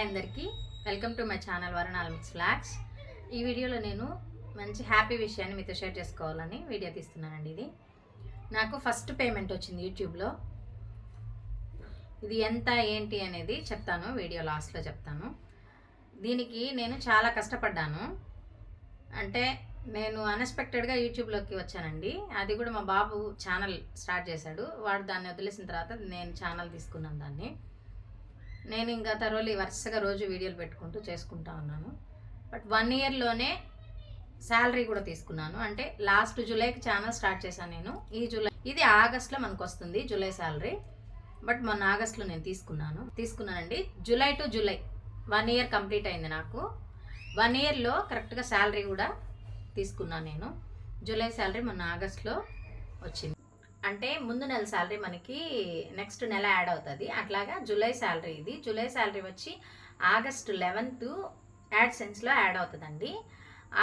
అందరికీ. Welcome to my channel వరణాల్ mix flax ఈ వీడియోలో నేను మంచి హ్యాపీ విషయాన్ని మీతో షేర్ చేసుకోవాలని వీడియో తీస్తున్నానండి ఇది. నాకు ఫస్ట్ పేమెంట్ వచ్చింది యూట్యూబ్లో. ఇది ఎంత ఏంటి అనేది చెప్తాను వీడియో లాస్ట్లో చెప్తాను. దీనికి నేను చాలా కష్టపడ్డాను. అంటే నేను అన్ఎక్స్పెక్టెడ్గా యూట్యూబ్లోకి వచ్చానండి. అది కూడా మా బాబు ఛానల్ స్టార్ట్ చేశాడు. వాడు దాన్ని వదిలేసిన తర్వాత నేను ఛానల్ తీసుకున్నాను దాన్ని. నేను ఇంకా తరోలి వరుసగా రోజు వీడియోలు పెట్టుకుంటూ చేసుకుంటా ఉన్నాను. బట్ వన్ ఇయర్లోనే శాలరీ కూడా తీసుకున్నాను. అంటే లాస్ట్ జూలైకి ఛానల్ స్టార్ట్ చేశాను నేను. ఈ జూలై ఇది ఆగస్ట్లో మనకు వస్తుంది జూలై శాలరీ. బట్ మొన్న ఆగస్ట్లో నేను తీసుకున్నాను. తీసుకున్నానండి. July to July one year complete అయింది నాకు. వన్ ఇయర్లో కరెక్ట్గా శాలరీ కూడా తీసుకున్నాను నేను. జూలై శాలరీ మొన్న ఆగస్ట్లో వచ్చింది. అంటే ముందు నెల శాలరీ మనకి నెక్స్ట్ నెల యాడ్ అవుతుంది. అట్లాగా జూలై శాలరీ ఇది. జూలై శాలరీ వచ్చి ఆగస్ట్ లెవెన్త్ యాడ్ సెన్స్లో యాడ్ అవుతుందండి.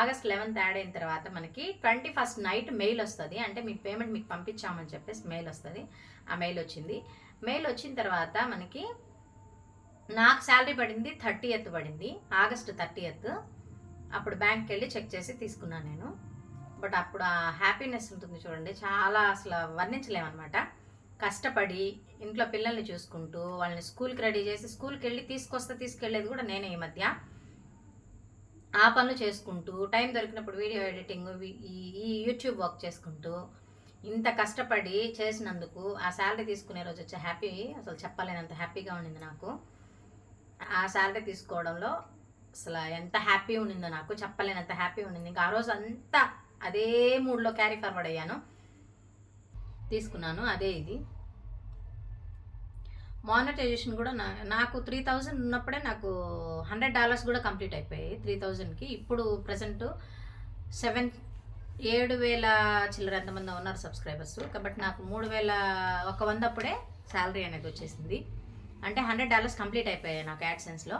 ఆగస్ట్ లెవెన్త్ యాడ్ అయిన తర్వాత మనకి ట్వంటీ ఫస్ట్ నైట్ మెయిల్ వస్తుంది. అంటే మీ పేమెంట్ మీకు పంపించామని చెప్పేసి మెయిల్ వస్తుంది. ఆ మెయిల్ వచ్చింది. మెయిల్ వచ్చిన తర్వాత మనకి నాకు శాలరీ పడింది థర్టీ ఎత్ పడింది. ఆగస్ట్ థర్టీ ఎత్ అప్పుడు బ్యాంక్కి వెళ్ళి చెక్ చేసి తీసుకున్నాను నేను. బట్ అప్పుడు ఆ హ్యాపీనెస్ ఉంటుంది చూడండి. చాలా అసలు వర్ణించలేమన్నమాట. కష్టపడి ఇంట్లో పిల్లల్ని చూసుకుంటూ వాళ్ళని స్కూల్కి రెడీ చేసి స్కూల్కి వెళ్ళి తీసుకొస్తే తీసుకెళ్ళేది కూడా నేనే ఈ మధ్య. ఆ పనులు చేసుకుంటూ టైం దొరికినప్పుడు వీడియో ఎడిటింగ్ ఈ ఈ యూట్యూబ్ వర్క్ చేసుకుంటూ ఇంత కష్టపడి చేసినందుకు ఆ శాలరీ తీసుకునే రోజు వచ్చే హ్యాపీ అసలు చెప్పలేనంత హ్యాపీగా ఉండింది నాకు. ఆ శాలరీ తీసుకోవడంలో అసలు ఎంత హ్యాపీ ఉండిందో నాకు చెప్పలేనంత హ్యాపీ ఉండింది. ఇంకా ఆ రోజు అంతా అదే మూడ్లో క్యారీ ఫార్వర్డ్ అయ్యాను. తీసుకున్నాను అదే ఇది. మానిటైజేషన్ కూడా నా నాకు త్రీ థౌజండ్ ఉన్నప్పుడే నాకు హండ్రెడ్ డాలర్స్ కూడా కంప్లీట్ అయిపోయాయి. త్రీ థౌజండ్కి ఇప్పుడు ప్రజెంట్ సెవెన్ ఏడు వేల చిల్లర ఎంతమంది ఉన్నారు సబ్స్క్రైబర్స్. కాబట్టి నాకు మూడు వేల ఒక వంద అప్పుడే శాలరీ అనేది వచ్చేసింది. అంటే హండ్రెడ్ డాలర్స్ కంప్లీట్ అయిపోయాయి నాకు యాడ్సెన్స్లో.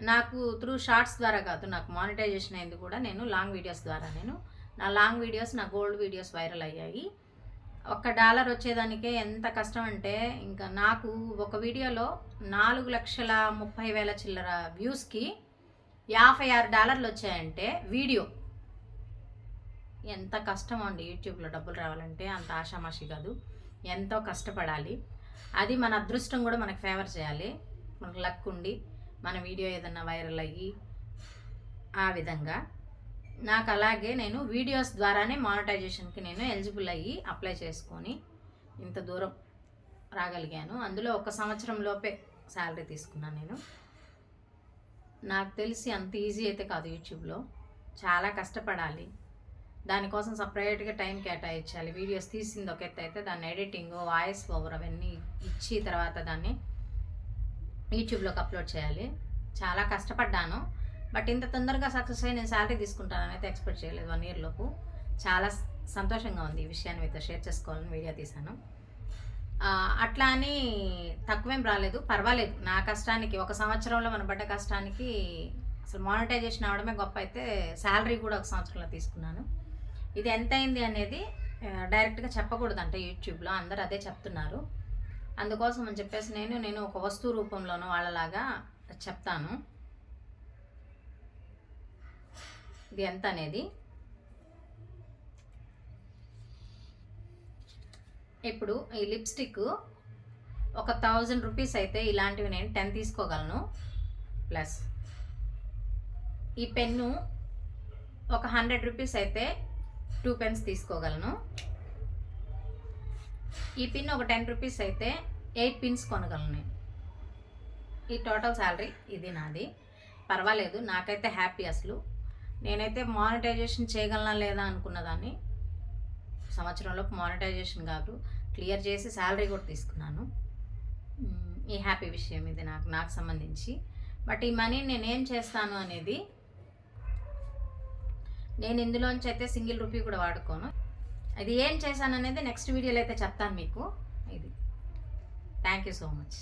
నాకు త్రూ షార్ట్స్ ద్వారా కాదు నాకు మానిటైజేషన్ అయింది కూడా నేను లాంగ్ వీడియోస్ ద్వారా నేను. నా లాంగ్ వీడియోస్ నా గోల్డ్ వీడియోస్ వైరల్ అయ్యాయి. ఒక్క డాలర్ వచ్చేదానికే ఎంత కష్టం అంటే ఇంకా నాకు ఒక వీడియోలో నాలుగు లక్షల ముప్పై వేల చిల్లర వ్యూస్కి యాభై ఆరు డాలర్లు వచ్చాయంటే వీడియో ఎంత కష్టం అండి యూట్యూబ్లో డబ్బులు రావాలంటే అంత ఆషామాషి కాదు. ఎంతో కష్టపడాలి. అది మన అదృష్టం కూడా మనకు ఫేవర్ చేయాలి. మనకు లక్ ఉండి మన వీడియో ఏదన్నా వైరల్ అయ్యి ఆ విధంగా. నాకు అలాగే నేను వీడియోస్ ద్వారానే మానిటైజేషన్కి నేను ఎలిజిబుల్ అయ్యి అప్లై చేసుకొని ఇంత దూరం రాగలిగాను. అందులో ఒక సంవత్సరం లోపే శాలరీ తీసుకున్నాను నేను. నాకు తెలిసి అంత ఈజీ అయితే కాదు యూట్యూబ్లో. చాలా కష్టపడాలి. దానికోసం సపరేట్గా టైం కేటాయించాలి. వీడియోస్ తీసింది ఒక ఎత్తు అయితే దాన్ని ఎడిటింగ్ వాయిస్ ఓవర్ అవన్నీ ఇచ్చి తర్వాత దాన్ని యూట్యూబ్లోకి అప్లోడ్ చేయాలి. చాలా కష్టపడ్డాను. బట్ ఇంత తొందరగా సక్సెస్ అయ్యి నేను శాలరీ తీసుకుంటానని అయితే ఎక్స్పెక్ట్ చేయలేదు వన్ ఇయర్లోపు చాలా సంతోషంగా ఉంది ఈ విషయాన్ని మీతో షేర్ చేసుకోవాలని వీడియో తీశాను. అట్లా అని తక్కువేం రాలేదు. పర్వాలేదు. నా కష్టానికి ఒక సంవత్సరంలో మన పడ్డ కష్టానికి అసలు మానిటైజేషన్ అవడమే గొప్ప అయితే శాలరీ కూడా ఒక సంవత్సరంలో తీసుకున్నాను. ఇది ఎంత అయింది అనేది డైరెక్ట్గా చెప్పకూడదంట యూట్యూబ్లో. అందరు అదే చెప్తున్నారు. అందుకోసం అని చెప్పేసి నేను నేను ఒక వస్తువు రూపంలోనూ వాళ్ళలాగా చెప్తాను. ఇది ఎంత అనేది. ఇప్పుడు ఈ లిప్స్టిక్ ఒక థౌజండ్ రూపీస్ అయితే ఇలాంటివి నేను టెన్ తీసుకోగలను. ప్లస్ ఈ పెన్ను ఒక హండ్రెడ్ రూపీస్ అయితే టూ పెన్స్ తీసుకోగలను. ఈ పిన్ ఒక టెన్ రూపీస్ అయితే ఎయిట్ పిన్స్ కొనగలను నేను. ఈ టోటల్ శాలరీ ఇది నాది. పర్వాలేదు నాకైతే హ్యాపీ అసలు. నేనైతే మానిటైజేషన్ చేయగలనా లేదా అనుకున్నదాన్ని సంవత్సరంలోపు మానిటైజేషన్ కాదు క్లియర్ చేసి శాలరీ కూడా తీసుకున్నాను. ఈ హ్యాపీ విషయం ఇది నాకు నాకు సంబంధించి. బట్ ఈ మనీ నేనేం చేస్తాను అనేది నేను ఇందులోంచి అయితే సింగిల్ రూపీ కూడా వాడుకోను. అది ఏం చేశాను అనేది నెక్స్ట్ వీడియోలో అయితే చెప్తాను మీకు. ఇది. Thank you so much